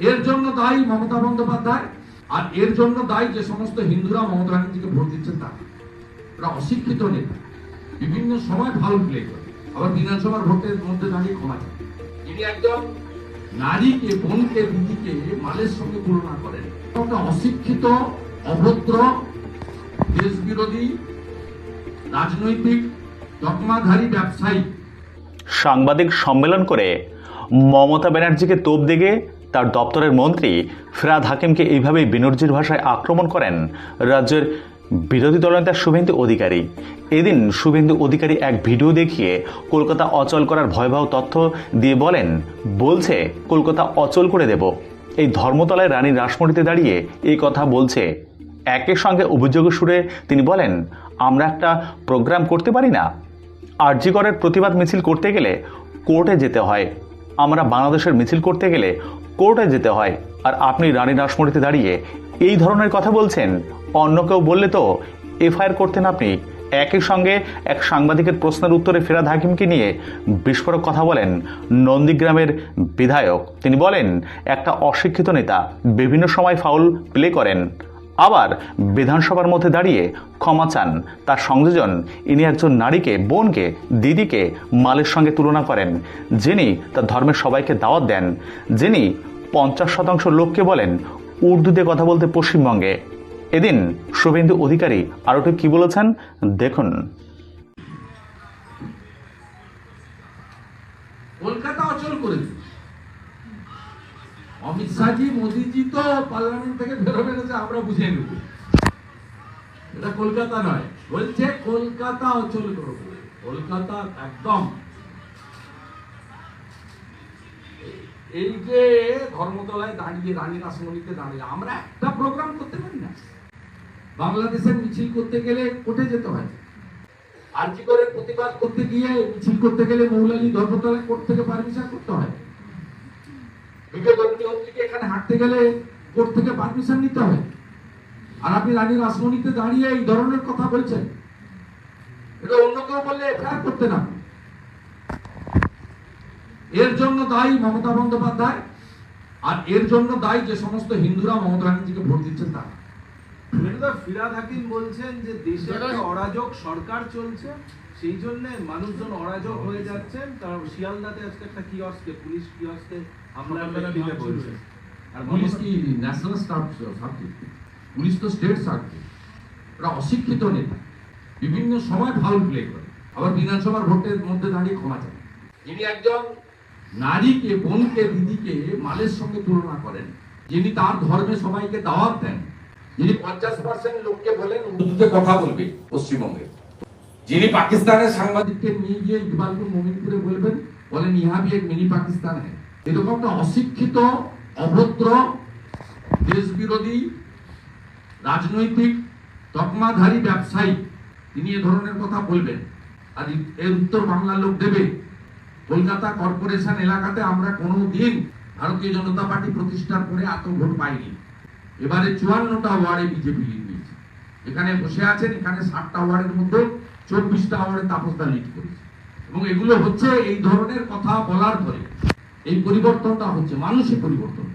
এর জন্য দায়ী মমতা বন্দ্যোপাধ্যায় আর এর জন্য দায়ী যে সমস্ত হিন্দুরা মমতা ব্যানার্জিকে ভোট দিচ্ছেন তারা। ওরা অশিক্ষিত নেতা। বিভিন্ন সময় ভালো প্লে করে। আবার বিধানসভার ভোটের মধ্যে দাঁড়িয়ে ক্ষমা চায়। তিনি একজন নারীকে, বোনকে দিদিকে মালের সঙ্গে তুলনা করেন। একটা অশিক্ষিত, অভদ্র দেশ বিরোধী রাজনৈতিক, তকমাধারী ব্যবসায়ী সাংবাদিক সম্মেলন করে মমতা ব্যানার্জিকে তোপ দেগে তার দপ্তরের মন্ত্রী ফিরাদ হাকিমকে এইভাবেই বিনর্জির ভাষায় আক্রমণ করেন রাজ্যের বিরোধী দলনেতা শুভেন্দু অধিকারী। এদিন শুভেন্দু অধিকারী এক ভিডিও দেখিয়ে কলকাতা অচল করার ভয়াবহ তথ্য দিয়ে বলেন, বলছে, কলকাতা অচল করে দেব। এই ধর্মতলায় রানী রাসমণিতে দাঁড়িয়ে এই কথা বলছে। একের সঙ্গে অভিযোগের সুরে তিনি বলেন, আমরা একটা প্রোগ্রাম করতে পারি না। আরজিকরের প্রতিবাদ মিছিল করতে গেলে কোর্টে যেতে হয়। আমরা বাংলাদেশের মিছিল করতে গেলে কোর্টে যেতে হয়। আর আপনি রানী রাসমণিতে দাঁড়িয়ে এই ধরনের কথা বলছেন। অন্য কেউ বললে তো এফআইআর করতেন আপনি। একই সঙ্গে এক সাংবাদিকের প্রশ্নের উত্তরে ফেরাদ হাকিমকে নিয়ে বিস্ফোরক কথা বলেন নন্দীগ্রামের বিধায়ক। তিনি বলেন, একটা অশিক্ষিত নেতা বিভিন্ন সময় ফাউল প্লে করেন। আবার বিধানসভার মধ্যে দাঁড়িয়ে ক্ষমা চান। তার সংযোজন ইনি একজন নারীকে, বোনকে, দিদিকে মালের সঙ্গে তুলনা করেন। যিনি তার ধর্মের সবাইকে দাওয়াত দেন। যিনি পঞ্চাশ শতাংশ লোককে বলেন উর্দুতে কথা বলতে পশ্চিমবঙ্গে। এদিন শুভেন্দু অধিকারী আরও ঠিক কী বলেছেন? দেখুন। কলকাতা অচল করে অমিত শাহজি, মোদিজি তো পার্লামেন্ট থেকে বেরোবে না আমরা বুঝে নেব। এটা কলকাতা নয়। বলছে কলকাতা অচল করব। কলকাতা একদম এই যে ধর্মতলায় দাঁড়িয়ে রানী রাসমণিতে দাঁড়িয়ে, আমরা একটা প্রোগ্রাম করতে পারি না। বাংলাদেশের মিছিল করতে গেলে কোর্টে যেতে হয়। আর্জি করে প্রতিবাদ করতে গিয়ে মিছিল করতে গেলে মৌলালী ধর্মতলা কোর্ট থেকে পারমিশন করতে হয়। বিবেকানন্দ থেকে এখানে হাঁটতে গেলে কোর্ট থেকে পারমিশন নিতে হয়? আর আপনি রানী রাসমণিতে দাঁড়িয়ে এই ধরনের কথা বলছেন। এটা অন্য কেউ বললে এফআইআর করতে না। এর জন্য দায়ী মমতা বন্দ্যোপাধ্যায় আর এর জন্য দায়ী যে সমস্ত হিন্দুরা মমতা ব্যানার্জিকে ভোট দিচ্ছেন তারা। মেনুদা ফিরাদ হাকিম বলছেন যে দেশে একটা অরাজক সরকার চলছে সেই জন্য মানুষজন অরাজক হয়ে যাচ্ছেন। তার শিয়ালদাতে আজকে একটা কিয়স্কে পুলিশ কিয়স্কে হামলা দিতে বলছে। আর পুলিশ কি ন্যাশনাল স্টাফ সাবজেক্ট পুলিশ তো স্টেট সাবজেক্ট ওরা অশিক্ষিত নেতা। বিভিন্ন সময় ভালো প্লে করে। আবার বিধানসভার ভোটের মধ্যে দাঁড়িয়ে ক্ষমা চায়। যিনি একজন নারীকে, বোনকে, দিদিকে, মালের সঙ্গে তুলনা করেন। যিনি তার ধর্মে সবাইকে দাওয়াত দেন, যিনি পঞ্চাশ পার্সেন্ট লোককে বলেন, উর্দুতে কথা বলবে পশ্চিমবঙ্গে। যিনি পাকিস্তানের সাংবাদিককে নিয়ে গিয়ে ইকবালপুর মোমিনপুরে বলবেন, বলেন ইহা ভি এক মিনি পাকিস্তান হ্যাঁ এরকম একটা অশিক্ষিত, অভদ্র দেশ বিরোধী রাজনৈতিক, তকমাধারী ব্যবসায়ী, তিনি এ ধরনের কথা বলবেন। আর এর উত্তর বাংলার লোক দেবে। কলকাতা কর্পোরেশন এলাকাতে আমরা কোনো দিন ভারতীয় জনতা পার্টি প্রতিষ্ঠার করে এত ভোট পাইনি। এবারে চুয়ান্নটা ওয়ার্ডে বিজেপি লিড নিয়েছে। এখানে বসে আছেন, এখানে ষাটটা ওয়ার্ডের মধ্যে চব্বিশটা ওয়ার্ডে তাপসদা লিড করেছে। এবং এগুলো হচ্ছে এই ধরনের কথা বলার পরে এই পরিবর্তনটা হচ্ছে, মানুষের পরিবর্তন।